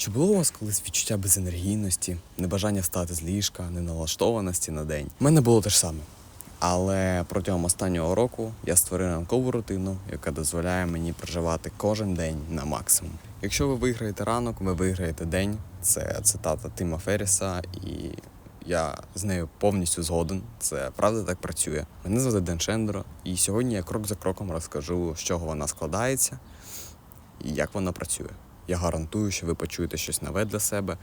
Чи було у вас колись відчуття безенергійності, небажання встати з ліжка, неналаштованості на день? У мене було те ж саме. Але протягом останнього року я створив ранкову рутину, яка дозволяє мені проживати кожен день на максимум. Якщо ви виграєте ранок, ви виграєте день. Це цитата Тима Ферріса, і я з нею повністю згоден. Це правда так працює. Мене звати Ден Шендро, і сьогодні я крок за кроком розкажу, з чого вона складається і як вона працює. Я гарантую, що ви почуєте щось нове для себе,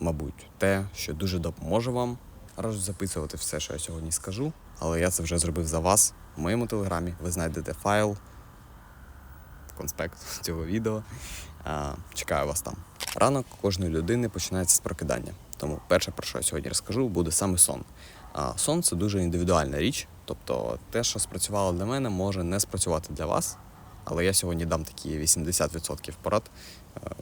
мабуть, те, що дуже допоможе вам. Раджу записувати все, що я сьогодні скажу, але я це вже зробив за вас. В моєму телеграмі ви знайдете файл, конспект цього відео. Чекаю вас там. Ранок кожної людини починається з прокидання. Тому перше, про що я сьогодні розкажу, буде саме сон. А сон це дуже індивідуальна річ, тобто те, що спрацювало для мене, може не спрацювати для вас. Але я сьогодні дам такі 80% порад,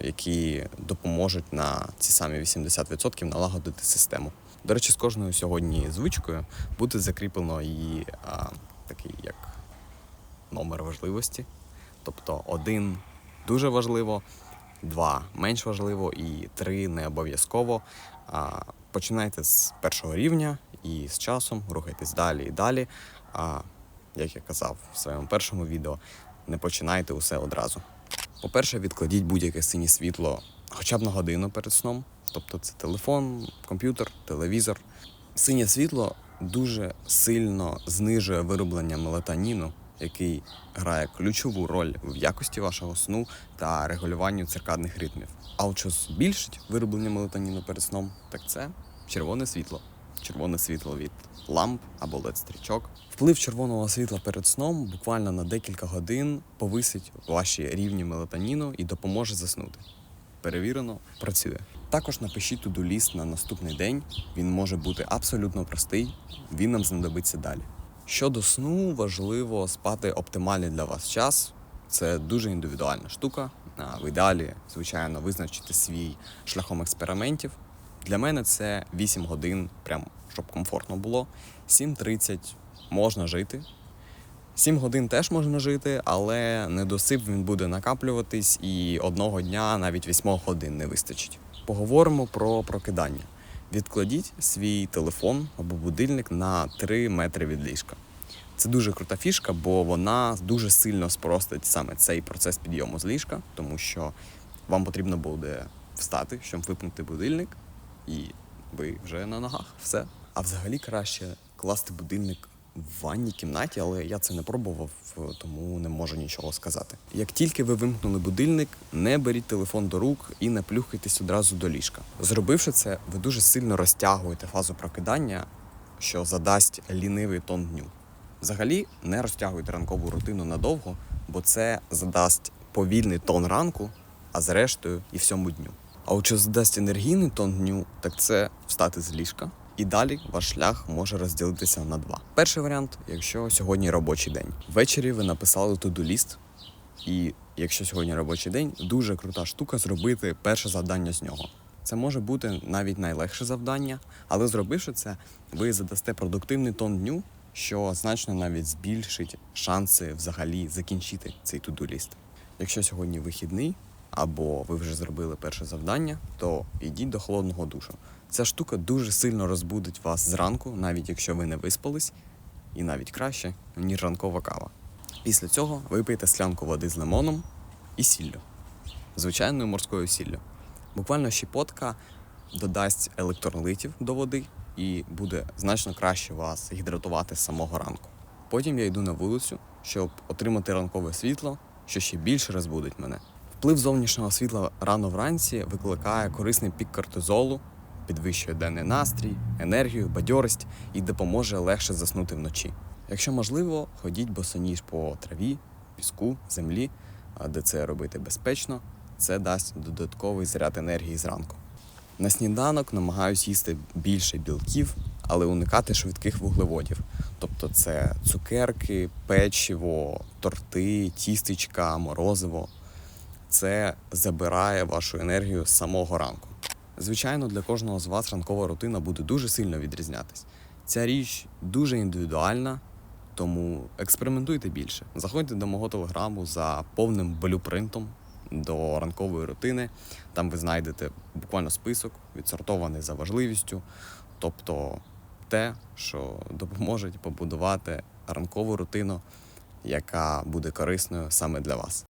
які допоможуть на ці самі 80% налагодити систему. До речі, з кожною сьогодні звичкою буде закріплено її а, такий як номер важливості. Тобто один дуже важливо, два менш важливо і три не обов'язково. А, Починайте з першого рівня і з часом рухайтесь далі і далі. А, як я казав в своєму першому відео, не починайте усе одразу. По-перше, відкладіть будь-яке синє світло хоча б на годину перед сном. Тобто це телефон, комп'ютер, телевізор. Синє світло дуже сильно знижує вироблення мелатоніну, який грає ключову роль в якості вашого сну та регулюванню циркадних ритмів. А от що збільшить вироблення мелатоніну перед сном, так це червоне світло. Червоне світло від ламп або led стрічок. Вплив червоного світла перед сном буквально на декілька годин повисить ваші рівні мелатоніну і допоможе заснути. Перевірено, працює. Також напишіть туду ліст на наступний день. Він може бути абсолютно простий, він нам знадобиться далі. Щодо сну, важливо спати оптимальний для вас час. Це дуже індивідуальна штука. В ідеалі, звичайно, визначити свій шляхом експериментів. Для мене це 8 годин, прям щоб комфортно було. 7.30 можна жити. 7 годин теж можна жити, але недосип він буде накаплюватись, і одного дня навіть 8 годин не вистачить. Поговоримо про прокидання. Відкладіть свій телефон або будильник на 3 метри від ліжка. Це дуже крута фішка, бо вона дуже сильно спростить саме цей процес підйому з ліжка, тому що вам потрібно буде встати, щоб випнути будильник, і ви вже на ногах. Все. А взагалі краще класти будильник в ванній кімнаті, але я це не пробував, тому не можу нічого сказати. Як тільки ви вимкнули будильник, не беріть телефон до рук і не плюхайтесь одразу до ліжка. Зробивши це, ви дуже сильно розтягуєте фазу прокидання, що задасть лінивий тон дню. Взагалі не розтягуйте ранкову рутину надовго, бо це задасть повільний тон ранку, а зрештою і всьому дню. А от що задасть енергійний тон дню, так це встати з ліжка. І далі ваш шлях може розділитися на два. Перший варіант, якщо сьогодні робочий день. Ввечері ви написали туду ліст, і якщо сьогодні робочий день, дуже крута штука зробити перше завдання з нього. Це може бути навіть найлегше завдання, але зробивши це, ви задасте продуктивний тон дню, що значно навіть збільшить шанси взагалі закінчити цей туду ліст. Якщо сьогодні вихідний, або ви вже зробили перше завдання, то йдіть до холодного душу. Ця штука дуже сильно розбудить вас зранку, навіть якщо ви не виспались, і навіть краще, ніж ранкова кава. Після цього випийте склянку води з лимоном і сіллю, звичайною морською сіллю. Буквально щепотка додасть електролитів до води і буде значно краще вас гідратувати з самого ранку. Потім я йду на вулицю, щоб отримати ранкове світло, що ще більше розбудить мене. Вплив зовнішнього світла рано вранці викликає корисний пік кортизолу, підвищує денний настрій, енергію, бадьорість і допоможе легше заснути вночі. Якщо можливо, ходіть босоніж по траві, піску, землі, де це робити безпечно, це дасть додатковий заряд енергії зранку. На сніданок намагаюсь їсти більше білків, але уникати швидких вуглеводів. Тобто це цукерки, печиво, торти, тістечка, морозиво. Це забирає вашу енергію з самого ранку. Звичайно, для кожного з вас ранкова рутина буде дуже сильно відрізнятись. Ця річ дуже індивідуальна, тому експериментуйте більше. Заходьте до мого телеграму за повним блюпринтом до ранкової рутини. Там ви знайдете буквально список, відсортований за важливістю, тобто те, що допоможе побудувати ранкову рутину, яка буде корисною саме для вас.